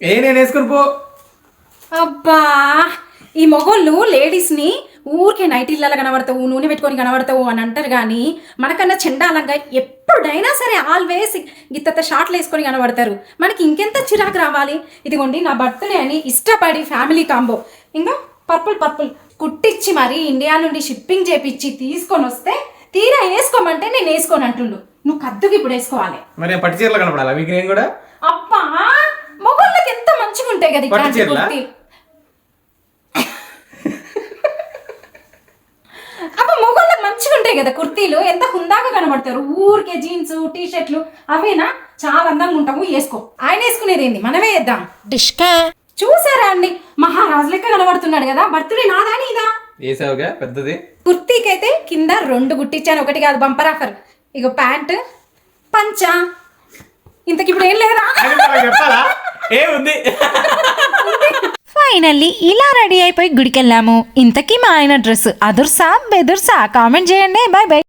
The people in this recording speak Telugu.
ఏ నేను వేసుకుని పో. అబ్బా ఈ మొగోళ్ళు లేడీస్ని ఊరికే నైటీలలో కనబడతావు నూనె పెట్టుకొని కనబడతావు అని అంటారు కానీ మనకన్నా చెండాలంగా ఎప్పుడైనా సరే ఆల్వేస్ గిత్తత షార్ట్లు వేసుకొని కనబడతారు. మనకి ఇంకెంత చిరాకు రావాలి? ఇదిగోండి నా బర్త్డే అని ఇష్టపడి ఫ్యామిలీ కాంబో ఇంకా పర్పుల్ పర్పుల్ కుట్టించి మరి ఇండియా నుండి షిప్పింగ్ చేపిచ్చి తీసుకొని వస్తే తీరా వేసుకోమంటే నేను వేసుకోను అంటుండు నువ్వు కద్దుకి ఇప్పుడు వేసుకోవాలి. మరి పట్టు చీరలు కనపడాలా? మీకు నేను కూడా? అబ్బా! ఉంటాయి కదా ఇట్లాంటి? కుర్తీలు. అబ్బా మొగోళ్ళకి మంచిగా ఉంటాయి కదా కుర్తీలు. ఎంత హుందాగా కనబడతారు. ఊరికే జీన్స్ టీ షర్ట్లు అవేనా? చాలా అందంగా ఉంటాము. వేసుకో. ఆయన వేసుకునేది ఏంది? మనమే వేద్దాం. డిష్కా? చూసారా అండి? మహారాజు లెక్క కనబడుతున్నాడు కదా. బర్త్డే నాదా నీదా? వేసావుగా? పెద్దది. కుర్తీకైతే కింద రెండు గుట్టించాను ఒకటి కాదు బంపర్ ఆఫర్. ఇగో ప్యాంట్ పంచా. ఇంతకి ఇప్పుడు ఏం లేదా? అది ఏముంది? ఫైనల్లీ ఇలా రెడీ అయిపోయి గుడికెళ్ళాము. ఇంతకీ మా ఆయన డ్రెస్ అదుర్సా బెదుర్సా? కామెంట్ చేయండి. Bye bye